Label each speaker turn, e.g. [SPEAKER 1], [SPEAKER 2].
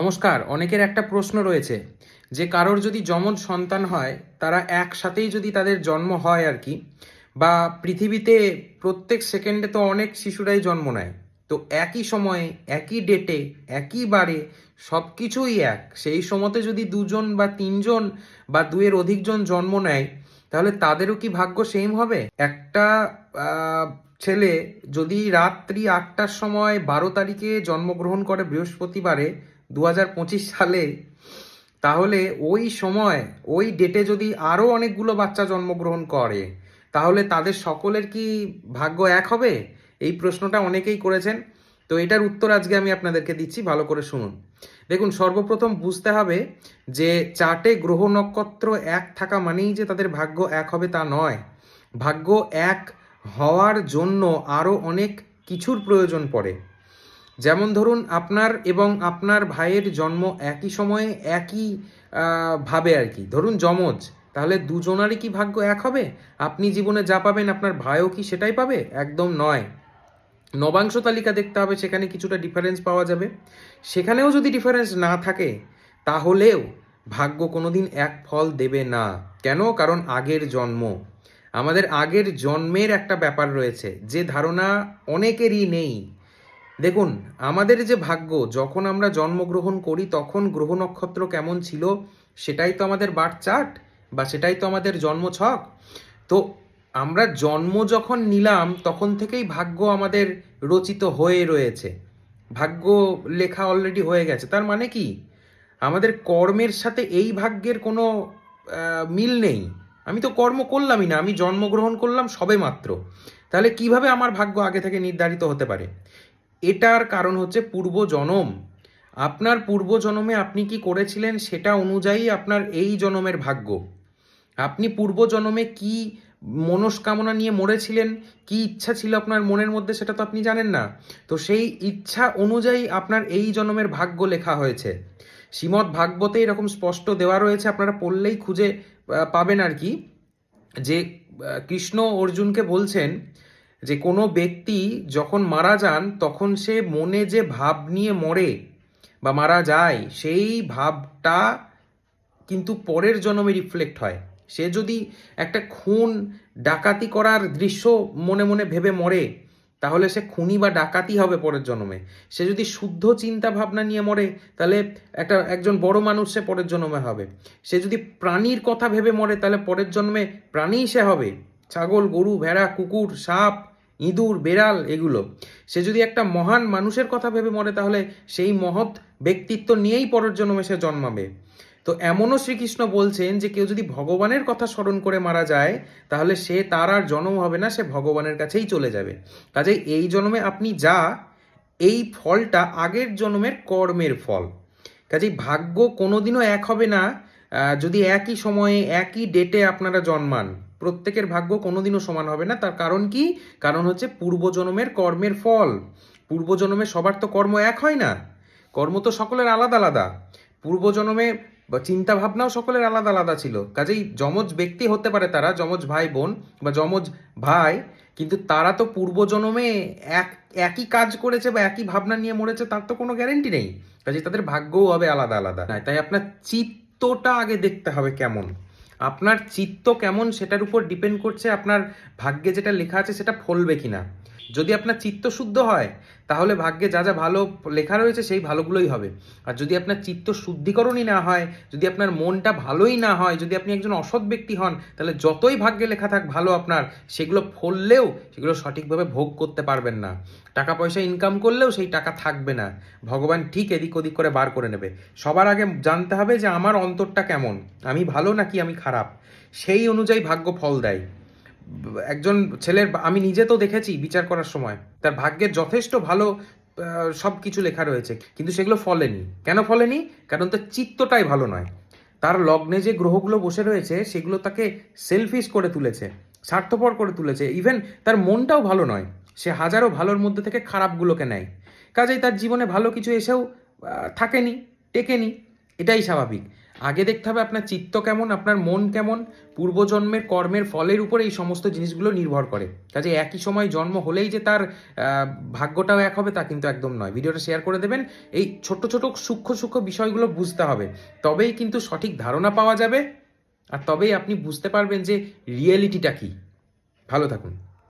[SPEAKER 1] নমস্কার, অনেকের একটা প্রশ্ন রয়েছে। যে কারোর যদি যমজ সন্তান হয়, তারা একসাথেই যদি তাদের জন্ম হয় আর কি, বা পৃথিবীতে প্রত্যেক সেকেন্ডে তো অনেক শিশুরাই জন্ম নেয়, তো একই সময়ে, একই ডেটে, একই বারে সব কিছুই এক। সেই সময়তে যদি দুজন বা তিনজন বা দুয়ের অধিকজন জন্ম নেয়, তাহলে তাদেরও কি ভাগ্য সেম হবে? একটা ছেলে যদি রাত্রি আটটার সময় বারো তারিখে জন্মগ্রহণ করে বৃহস্পতিবারে দু হাজার পঁচিশ সালে, তাহলে ওই সময়, ওই ডেটে যদি আরও অনেকগুলো বাচ্চা জন্মগ্রহণ করে, তাহলে তাদের সকলের কি ভাগ্য এক হবে? এই প্রশ্নটা অনেকেই করেছেন। তো এটার উত্তর আজকে আমি আপনাদেরকে দিচ্ছি, ভালো করে শুনুন। দেখুন, সর্বপ্রথম বুঝতে হবে যে চার্টে গ্রহ নক্ষত্র এক থাকা মানেই যে তাদের ভাগ্য এক হবে তা নয়। ভাগ্য এক হওয়ার জন্য আরও অনেক কিছুর প্রয়োজন পড়ে। যেমন ধরুন, আপনার এবং আপনার ভাইয়ের জন্ম একই সময়ে একই ভাবে আর কি। ধরুন, যমজ। তাহলে দুজনারই কি ভাগ্য এক হবে? আপনি জীবনে যা পাবেন আপনার ভাইও কি সেটাই পাবে? একদম নয়। নবাংশ তালিকা দেখতে হবে, সেখানে কিছুটা ডিফারেন্স পাওয়া যাবে। সেখানেও যদি ডিফারেন্স না থাকে, তাহলেও ভাগ্য কোনোদিন এক ফল দেবে না। কেন? কারণ আগের জন্ম। আমাদের আগের জন্মের একটা ব্যাপার রয়েছে, যে ধারণা অনেকেরই নেই। দেখুন, আমাদের যে ভাগ্য, যখন আমরা জন্মগ্রহণ করি, তখন গ্রহ নক্ষত্র কেমন ছিল, সেটাই তো আমাদের বার্থ চার্ট বা সেটাই তো আমাদের জন্ম ছক। তো আমরা জন্ম যখন নিলাম, তখন থেকেই ভাগ্য আমাদের রচিত হয়ে রয়েছে। ভাগ্য লেখা অলরেডি হয়ে গেছে। তার মানে কি? আমাদের কর্মের সাথে এই ভাগ্যের কোনো মিল নেই। আমি তো কর্ম করলামই না, আমি জন্মগ্রহণ করলাম সবে মাত্র। তাহলে কীভাবে আমার ভাগ্য আগে থেকে নির্ধারিত হতে পারে? এটার কারণ হচ্ছে পূর্ব জনম। আপনার পূর্ব জনমে আপনি কি করেছিলেন সেটা অনুযায়ী আপনার এই জনমের ভাগ্য। আপনি পূর্ব জনমে কি মনস্কামনা নিয়ে মরেছিলেন, কি ইচ্ছা ছিল আপনার মনের মধ্যে সেটা তো আপনি জানেন না। তো সেই ইচ্ছা অনুযায়ী আপনার এই জনমের ভাগ্য লেখা হয়েছে। শ্রীমৎ ভাগবতে এরকম স্পষ্ট দেওয়া রয়েছে, আপনারা পড়লেই খুঁজে পাবেন আর কি, যে কৃষ্ণ অর্জুনকে বলছেন যে, কোনো ব্যক্তি যখন মারা যান, তখন সে মনে যে ভাব নিয়ে মরে বা মারা যায়, সেই ভাবটা কিন্তু পরের জন্মে রিফ্লেক্ট হয়। সে যদি একটা খুন, ডাকাতি করার দৃশ্য মনে মনে ভেবে মরে তাহলে সে খুনি বা ডাকাতি হবে পরের জন্মে। সে যদি শুদ্ধ চিন্তা ভাবনা নিয়ে মরে, তাহলে একটা, একজন বড় মানুষ সে পরের জন্মে হবে। সে যদি প্রাণীর কথা ভেবে মরে, তাহলে পরের জন্মে প্রাণীই সে হবে। ছাগল, গরু, ভেড়া, কুকুর, সাপ, ইঁদুর, বেড়াল এগুলো। সে যদি একটা মহান মানুষের কথা ভেবে মরে, তাহলে সেই মহৎ ব্যক্তিত্ব নিয়েই পরের জন্মে সে জন্মাবে। তো এমনও শ্রীকৃষ্ণ বলছেন যে কেউ যদি ভগবানের কথা স্মরণ করে মারা যায়, তাহলে সে তার আর জন্ম হবে না, সে ভগবানের কাছেই চলে যাবে। কাজেই এই জন্মে আপনি যা, এই ফলটা আগের জন্মের কর্মের ফল। কাজেই ভাগ্য কোনোদিনও এক হবে না যদি একই সময়ে, একই ডেটে আপনারা জন্মান। প্রত্যেকের ভাগ্য কোনোদিনও সমান হবে না। তার কারণ কি? কারণ হচ্ছে পূর্বজন্মের কর্মের ফল। পূর্বজন্মে সবার তো কর্ম এক হয় না। কর্ম তো সকলের আলাদা আলাদা। পূর্বজন্মে বা চিন্তা ভাবনাও সকলের আলাদা আলাদা ছিল। কাজেই যমজ ব্যক্তি হতে পারে তারা, যমজ ভাই, বোন বা যমজ ভাই, কিন্তু তারা তো পূর্বজন্মে এক, একই কাজ করেছে বা একই ভাবনা নিয়ে মরেছে, তার তো কোনো গ্যারেন্টি নেই। কাজেই তাদের ভাগ্যও হবে আলাদা আলাদা। নয় তাই আপনার চিত্তটা আগে দেখতে হবে কেমন। আপনার চিত্ত কেমন সেটার উপর ডিপেন্ড করছে আপনার ভাগ্যে যেটা লেখা আছে সেটা ফলবে কিনা। যদি আপনার চিত্ত শুদ্ধ হয়, তাহলে ভাগ্যে যা যা ভালো লেখা রয়েছে সেই ভালোগুলোই হবে। আর যদি আপনার চিত্ত শুদ্ধিকরণই না হয়, যদি আপনার মনটা ভালোই না হয়, যদি আপনি একজন অসৎ ব্যক্তি হন, তাহলে যতই ভাগ্যে লেখা থাক ভালো আপনার, সেগুলো ফললেও সেগুলো সঠিকভাবে ভোগ করতে পারবেন না। টাকা পয়সা ইনকাম করলেও সেই টাকা থাকবে না। ভগবান ঠিক এদিক ওদিক করে বার করে নেবে। সবার আগে জানতে হবে যে আমার অন্তরটা কেমন? আমি ভালো নাকি আমি খারাপ? সেই অনুযায়ী ভাগ্য ফল দেয়। একজন ছেলের আমি নিজে তো দেখেছি বিচার করার সময়। তার ভাগ্যের যথেষ্ট ভালো সব কিছু লেখা রয়েছে। কিন্তু সেগুলো ফলেনি। কেন ফলেনি? কারণ তার চিত্তটাই ভালো নয়। তার লগ্নে যে গ্রহগুলো বসে রয়েছে, সেগুলো তাকে সেলফিশ করে তুলেছে, স্বার্থপর করে তুলেছে। ইভেন তার মনটাও ভালো নয়। সে হাজারো ভালোর মধ্যে থেকে খারাপগুলোকে নেয়। কাজেই তার জীবনে ভালো কিছু এসেও থাকেনি, টেকেনি। এটাই স্বাভাবিক। আগে দেখতে হবে আপনার চিত্ত কেমন, আপনার মন কেমন, পূর্বজন্মের কর্মের ফলের উপর এই সমস্ত জিনিসগুলো নির্ভর করে। কাজে একই সময় জন্ম হলেই যে তার ভাগ্যটাও এক হবে তা কিন্তু একদম নয়। ভিডিওটা শেয়ার করে দেবেন, এই ছোট ছোট সূক্ষ্ম সূক্ষ্ম বিষয়গুলো বুঝতে হবে। তবেই কিন্তু সঠিক ধারণা পাওয়া যাবে, আর তবেই আপনি বুঝতে পারবেন যে রিয়েলিটিটা কি। ভালো থাকুন।